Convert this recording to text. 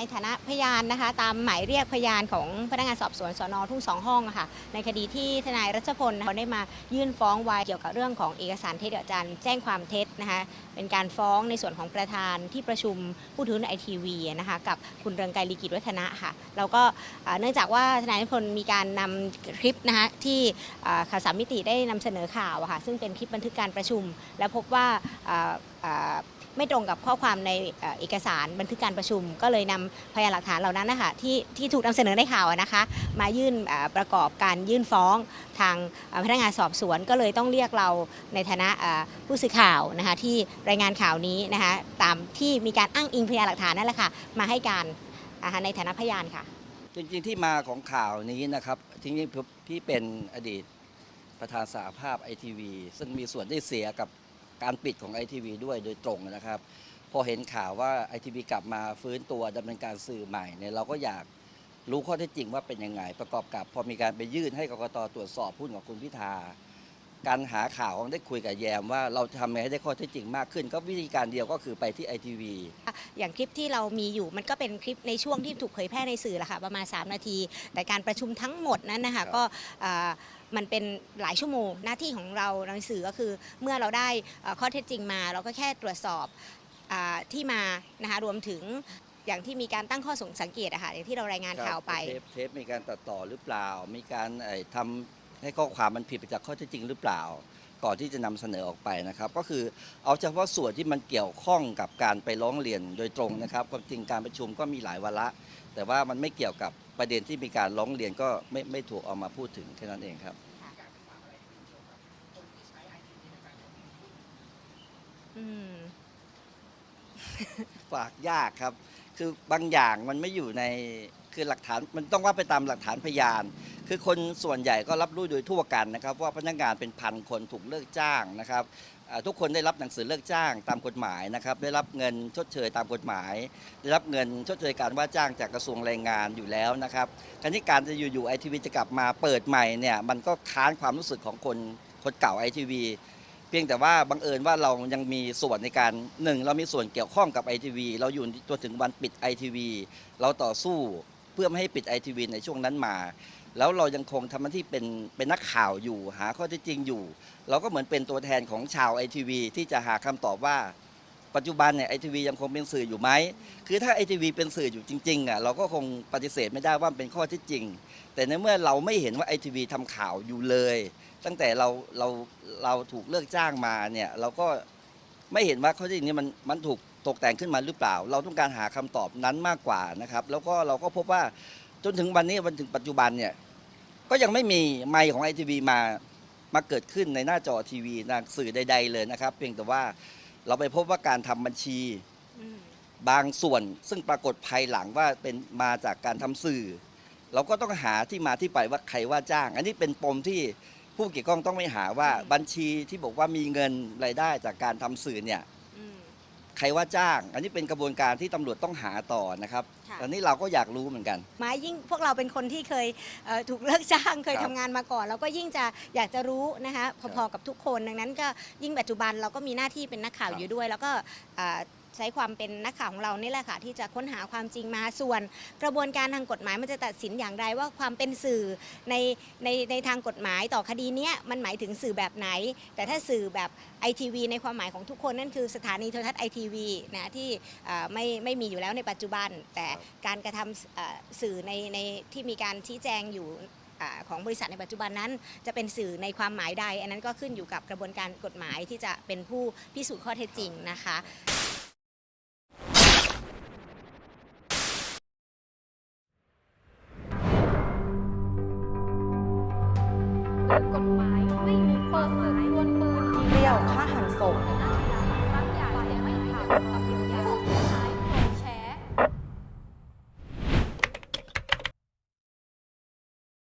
ในฐานะพยานนะคะ ตามหมายเรียกพยานของพนักงานสอบสวนสอนอทุ่งสองห้องะค่ะ ในคดีที่ทนายรัชพลเขาได้มายื่นฟ้องไว้เกี่ยวกับเรื่องของเอกสารเท็จอาจารย์แจ้งความเท็จนะคะเป็นการฟ้องในส่วนของประธานที่ประชุมผู้ถือหุ้นไอทีวีนะคะกับคุณเรืองไกรลีกิจวัฒนะค่ะเราก็เนื่องจากว่าทนายรัชพลมีการนำคลิปนะคะที่ข่าวสามมิติได้นำเสนอข่าวะค่ะซึ่งเป็นคลิปบันทึกการประชุม และพบว่า ไม่ตรงกับข้อความในเอกสารบันทึกการประชุม ก็เลยนำพยานหลักฐานเหล่านั้นนะคะที่ที่ถูกนำเสนอในข่าวนะคะ มายื่นประกอบการยื่นฟ้องทางพนักงานสอบสวนก็เลยต้องเรียกเราในฐานะผู้สื่อข่าวนะคะที่รายงานข่าวนี้นะคะตามที่มีการอ้างอิงพยานหลักฐานนั่นแหละค่ะมาให้การในฐานะพยานค่ะ จริงๆที่มาของข่าวนี้นะครับจริงๆพี่เป็นอดีตประธานสาภาพไอทีวีซึ่งมีส่วนได้เสียกับ การปิดของไอทีวีด้วยโดยตรงนะครับ พอเห็นข่าวว่าไอทีวีกลับมาฟื้นตัวดำเนินการสื่อใหม่เนี่ยเราก็อยากรู้ข้อเท็จจริงว่าเป็นยังไง ประกอบกับพอมีการไปยื่นให้กกตตรวจสอบหุ้นของคุณพิธา การหาข่าวของได้คุยกับแยมว่าเราจะทำยังไงให้ได้ข้อเท็จจริงมากขึ้น ก็วิธีการเดียวก็คือไปที่ไอทีวีอย่างคลิปที่เรามีอยู่มันก็เป็นคลิปในช่วงที่ถูกเผยแพร่ในสื่อแหละค่ะประมาณ 3 นาที แต่การประชุมทั้งหมดนั้นนะคะครับก็อ่ามันเป็นหลายชั่วโมงหน้าที่ของเราในสื่อก็คือ เมื่อเราได้เอ่อข้อเท็จจริงมา เราก็แค่ตรวจสอบอาที่มานะคะรวมถึงอย่างที่มีการตั้งข้อสงสังเกตอะค่ะอย่างที่เรารายงานข่าวไปเทปเทปมีการตัดต่อหรือเปล่า มีการเอ่อทำ ให้ข้อความมันผิดไปจากข้อเท็จจริงหรือเปล่า ก่อนที่จะนำเสนอออกไปนะครับ ก็คือเอาเฉพาะส่วนที่มันเกี่ยวข้องกับการไปร้องเรียนโดยตรงนะครับความจริงการประชุมก็มีหลายวาระ แต่ว่ามันไม่เกี่ยวกับประเด็นที่มีการร้องเรียนก็ไม่ไม่ถูกเอามาพูดถึงแค่นั้นเองครับอืม ฝากยากครับ คือบางอย่างมันไม่อยู่ในคือหลักฐานมันต้องว่าไปตามหลักฐานพยาน คือคนส่วนใหญ่ก็รับรู้โดยทั่วกันนะครับ ว่าพนักงานเป็นพันคนถูกเลิกจ้างนะครับทุกคนได้รับหนังสือเลิกจ้างตามกฎหมายนะครับ ได้รับเงินชดเชยตามกฎหมาย ได้รับเงินชดเชยการว่าจ้างจากกระทรวงแรงงานอยู่แล้วนะครับการที่การจะอยู่ๆไอทีวีจะกลับมาเปิดใหม่เนี่ยมันก็ค้านความรู้สึกของคนคนเก่าไอทีวี เพียงแต่ว่าบังเอิญว่าเรายังมีส่วนในการหนึ่งเรามีส่วนเกี่ยวข้องกับไอทีวีเราอยู่ตัวถึงวันปิดไอทีวีเราต่อสู้เพื่อไม่ให้ปิดไอทีวีในช่วงนั้นมา แล้วเรายังคงทำหน้าที่เป็นเป็นนักข่าวอยู่ หาข้อเท็จจริงอยู่ เราก็เหมือนเป็นตัวแทนของชาวไอทีวีที่จะหาคำตอบว่าปัจจุบันเนี่ยไอทีวียังคงเป็นสื่ออยู่ไหม คือถ้าไอทีวีเป็นสื่ออยู่จริงๆอะเราก็คงปฏิเสธไม่ได้ว่าเป็นข้อเท็จจริง แต่ในเมื่อเราไม่เห็นว่าไอทีวีทำข่าวอยู่เลย ตั้งแต่เราเราเราถูกเลิกจ้างมาเนี่ยเราก็ไม่เห็นว่าข้อเท็จจริงนี้มันมันถูกตกแต่งขึ้นมาหรือเปล่า เราต้องการหาคำตอบนั้นมากกว่านะครับ แล้วก็เราก็พบว่าจนถึงวันนี้วันถึงปัจจุบันเนี่ยก็ยังไม่มีไมค์ของไอทีวีมามาเกิดขึ้นในหน้าจอทีวีนะสื่อใด ๆ เลยนะครับ เพียงแต่ว่าเราไปพบว่าการทำบัญชีอืมบางส่วนซึ่งปรากฏภายหลังว่าเป็นมาจากการทำสื่อ เราก็ต้องหาที่มาที่ไปว่าใครว่าจ้าง อันนี้เป็นปมที่ ผู้เกี่ยวข้องต้องไม่หาว่าบัญชีที่บอกว่ามีเงินรายได้จากการทำสื่อเนี่ยอืมใครว่าจ้าง อันนี้เป็นกระบวนการที่ตำรวจต้องหาต่อนะครับค่ะอันนี้เราก็อยากรู้เหมือนกันหมายยิ่งพวกเราเป็นคนที่เคยเอ่อถูกเลิกจ้างเคยครับทำงานมาก่อน เราก็ยิ่งจะอยากจะรู้นะคะพอๆกับทุกคนดังนั้นก็ยิ่งปัจจุบันเราก็มีหน้าที่เป็นนักข่าวครับอยู่ด้วย แล้วก็เอ่อ ใช้ความเป็นนักข่าวของเรานี่แหละค่ะที่จะค้นหาความจริงมาส่วน กระบวนการทางกฎหมายมันจะตัดสินอย่างไรว่าความเป็นสื่อในในในทางกฎหมายต่อคดีเนี้ยมันหมายถึงสื่อแบบไหน แต่ถ้าสื่อแบบไอทีวีในความหมายของทุกคนนั่นคือสถานีโทรทัศน์ไอทีวีนะที่ไม่ไม่มีอยู่แล้วในปัจจุบัน แต่การกระทำสื่อในในที่มีการชี้แจงอยู่ของบริษัทในปัจจุบันนั้นจะเป็นสื่อในความหมายใด อันนั้นก็ขึ้นอยู่กับกระบวนการกฎหมายที่จะเป็นผู้พิสูจน์ข้อเท็จจริงนะคะ